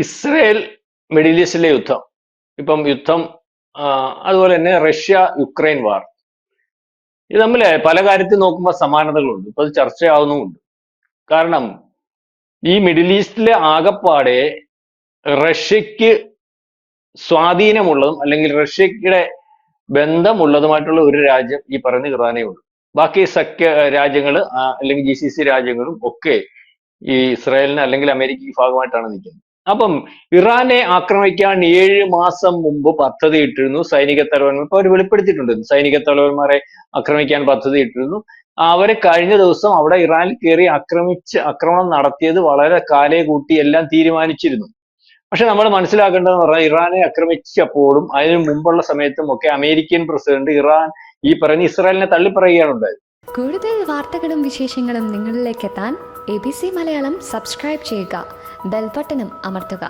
Israel middle ഈസ്റ്റിലെ യുദ്ധം. ഇപ്പം യുദ്ധം അതുപോലെ തന്നെ റഷ്യ യുക്രൈൻ വാർ. ഇത് തമ്മിൽ പല കാര്യത്തിൽ നോക്കുമ്പോൾ സമാനതകളുണ്ട്. ഇപ്പൊ അത് ചർച്ചയാവുന്നുമുണ്ട്. കാരണം ഈ മിഡിൽ ഈസ്റ്റിലെ ആകപ്പാടെ റഷ്യക്ക് സ്വാധീനമുള്ളതും അല്ലെങ്കിൽ റഷ്യയുടെ ബന്ധമുള്ളതുമായിട്ടുള്ള ഒരു രാജ്യം ഈ പറയുന്ന ഇറാനേ ഉള്ളൂ. ബാക്കി സഖ്യ രാജ്യങ്ങൾ അല്ലെങ്കിൽ ജി സി സി രാജ്യങ്ങളും ഒക്കെ ഈ ഇസ്രായേലിന് അല്ലെങ്കിൽ അമേരിക്കയ്ക്ക് ഭാഗമായിട്ടാണ് നിൽക്കുന്നത്. അപ്പം ഇറാനെ ആക്രമിക്കാൻ ഏഴ് മാസം മുമ്പ് പദ്ധതി ഇട്ടിരുന്നു. സൈനിക തലവന്മാർ അവർ വെളിപ്പെടുത്തിയിട്ടുണ്ട്. സൈനിക തലവന്മാരെ ആക്രമിക്കാൻ പദ്ധതി ഇട്ടിരുന്നു. അവരെ കഴിഞ്ഞ ദിവസം അവിടെ ഇറാനിൽ കയറി ആക്രമിച്ച് ആക്രമണം നടത്തിയത് വളരെ കാലേ കൂട്ടി എല്ലാം തീരുമാനിച്ചിരുന്നു. പക്ഷെ നമ്മൾ മനസ്സിലാക്കേണ്ടതെന്ന് പറഞ്ഞാൽ ഇറാനെ ആക്രമിച്ചപ്പോഴും അതിനു മുമ്പുള്ള സമയത്തും ഒക്കെ അമേരിക്കൻ പ്രസിഡന്റ് ഇറാൻ ഈ പറഞ്ഞ് ഇസ്രായേലിനെ തള്ളിപ്പറയുകയാണ് ഉണ്ടായത് കൂടുതൽ വാർത്തകളും വിശേഷങ്ങളും നിങ്ങളിലേക്ക് എത്താൻ A B C Malayalam subscribe ചെയ്യുക. ബെൽബട്ടനും അമർത്തുക